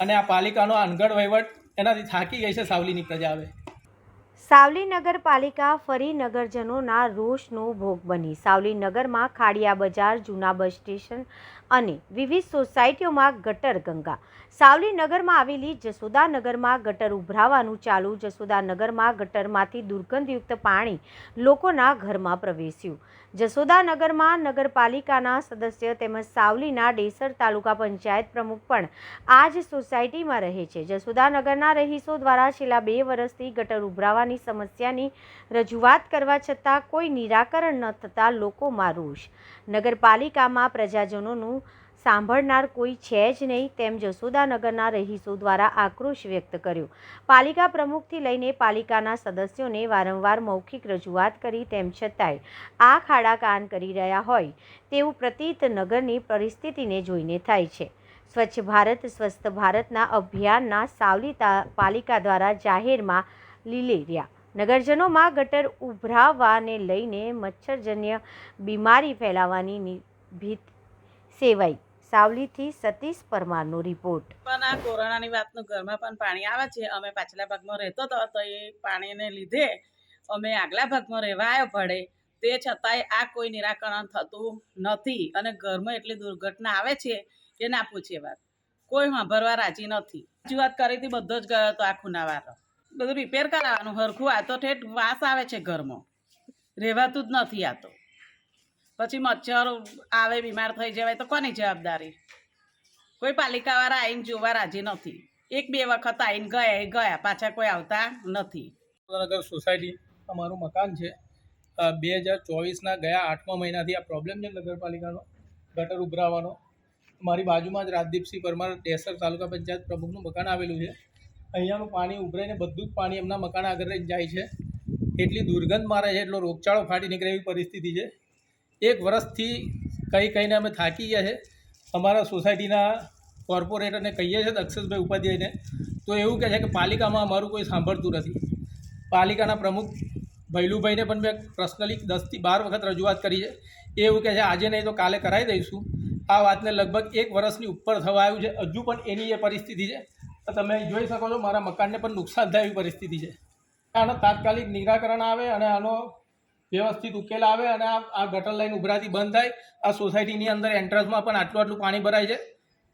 અને આ પાલિકાનો અનગઢ વહીવટ એનાથી થાકી ગઈ છે સાવલીની પ્રજા હવે. સાવલી નગરપાલિકા ફરી નગરજનોના રોષનો ભોગ બની. સાવલી નગરમાં ખાડિયા બજાર, જૂના બસ સ્ટેશન અને વિવિધ સોસાયટીઓમાં ગટર ગંગા. સાવલી નગરમાં આવેલી જસોદાનગરમાં ગટર ઉભરાવાનું ચાલુ. જસોદાનગરમાં ગટરમાંથી દુર્ગંધયુક્ત પાણી લોકોના ઘરમાં પ્રવેશ્યું. જસોદાનગરમાં નગરપાલિકાના સદસ્ય તેમજ સાવલીના ડેસર તાલુકા પંચાયત પ્રમુખ પણ આ જ સોસાયટીમાં રહે છે. જસોદાનગરના રહીશો દ્વારા છેલ્લા બે વર્ષથી ગટર ઉભરાવાની સમસ્યાની રજૂઆત કરવા છતાં કોઈ નિરાકરણ ન થતાં લોકોમાં રોષ. નગરપાલિકામાં પ્રજાજનોનું સાંભળનાર કોઈ છે જ નહીં તેમ જસોદાનગરના રહીશો દ્વારા આક્રોશ વ્યક્ત કર્યો. પાલિકા પ્રમુખથી લઈને પાલિકાના સદસ્યોને વારંવાર મૌખિક રજૂઆત કરી તેમ છતાંય આ ખાડા કાન કરી રહ્યા હોય તેવું પ્રતીત નગરની પરિસ્થિતિને જોઈને થાય છે. સ્વચ્છ ભારત, સ્વસ્થ ભારતના અભિયાનના સાવલી પાલિકા દ્વારા જાહેરમાં લીલેર્યા નગરજનોમાં ગટર ઉભરાવાને લઈને મચ્છરજન્ય બીમારી ફેલાવાની ભીત સેવાઈ. સાવલીથી સતીશ પરમારનો રિપોર્ટ. પણ આ કોરોનાની વાતનું ઘરમાં પણ પાણી આવે છે. અમે પાછલા ભાગમાં રહેતો હતો તો એ પાણીને લીધે અમે આગલા ભાગમાં રહેવા આવ્યો પડે તે છતાંય આ કોઈ નિરાકરણ થતું નથી અને ઘરમાં એટલી દુર્ઘટના આવે છે કે ના પૂછે વાત. કોઈ સાંભળવા રાજી નથી. રજૂઆત કરી હતી, બધો જ ગયો હતો આખું ખૂનાવાળો બધું રિપેર કરાવવાનું હરખું આ તો ઠેઠ વાસ આવે છે ઘરમાં. રહેવાતું જ નથી આ તો. પછી મચ્છર આવે, બીમાર થઈ જવાય તો કોની જવાબદારી? કોઈ પાલિકાવાળા આવીને જોવા રાજી નથી. એક બે વખત આવીને ગયા, એ ગયા, પાછા કોઈ આવતા નથી. નગર સોસાયટી અમારું મકાન છે. બે હજાર ચોવીસના ગયા આઠમા મહિનાથી આ પ્રોબ્લેમ છે નગરપાલિકાનો. ગટર ઉભરાવાનો. મારી બાજુમાં જ રાજદીપસિંહ પરમાર ડેસર તાલુકા પંચાયત પ્રમુખનું મકાન આવેલું છે. અહીંયાનું પાણી ઉભરાઈને બધું જ પાણી એમના મકાન આગળ જાય છે. એટલી દુર્ગંધ મારે છે, એટલો રોગચાળો ફાટી નીકળે એવી પરિસ્થિતિ છે. એક વર્ષથી કંઈ કહીને અમે થાકી ગયા છે. અમારા સોસાયટીના કોર્પોરેટરને કહીએ છીએ દક્ષેશભાઈ ઉપાધ્યાયને, તો એવું કહે છે કે પાલિકામાં અમારું કોઈ સાંભળતું નથી. પાલિકાના પ્રમુખ ભૈલુભાઈને પણ મેં પર્સનલી દસથી બાર વખત રજૂઆત કરી છે. એ એવું કહે છે, આજે નહીં તો કાલે કરાવી દઈશું. આ વાતને લગભગ એક વર્ષની ઉપર થવા આવ્યું છે. હજુ પણ એની એ પરિસ્થિતિ છે. તમે જોઈ શકો છો, મારા મકાનને પણ નુકસાન થાય એવી પરિસ્થિતિ છે. આનો તાત્કાલિક નિરાકરણ આવે અને આનો વ્યવસ્થિત ઉકેલ આવે અને આ આ ગટર લાઈન ઉભરાતી બંધ થાય. આ સોસાયટીની અંદર એન્ટ્રન્સમાં પણ આટલું આટલું પાણી ભરાય છે.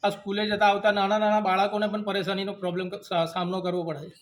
આ સ્કૂલે જતા આવતા નાના નાના બાળકોને પણ પરેશાનીનો પ્રોબ્લેમ સામનો કરવો પડે છે.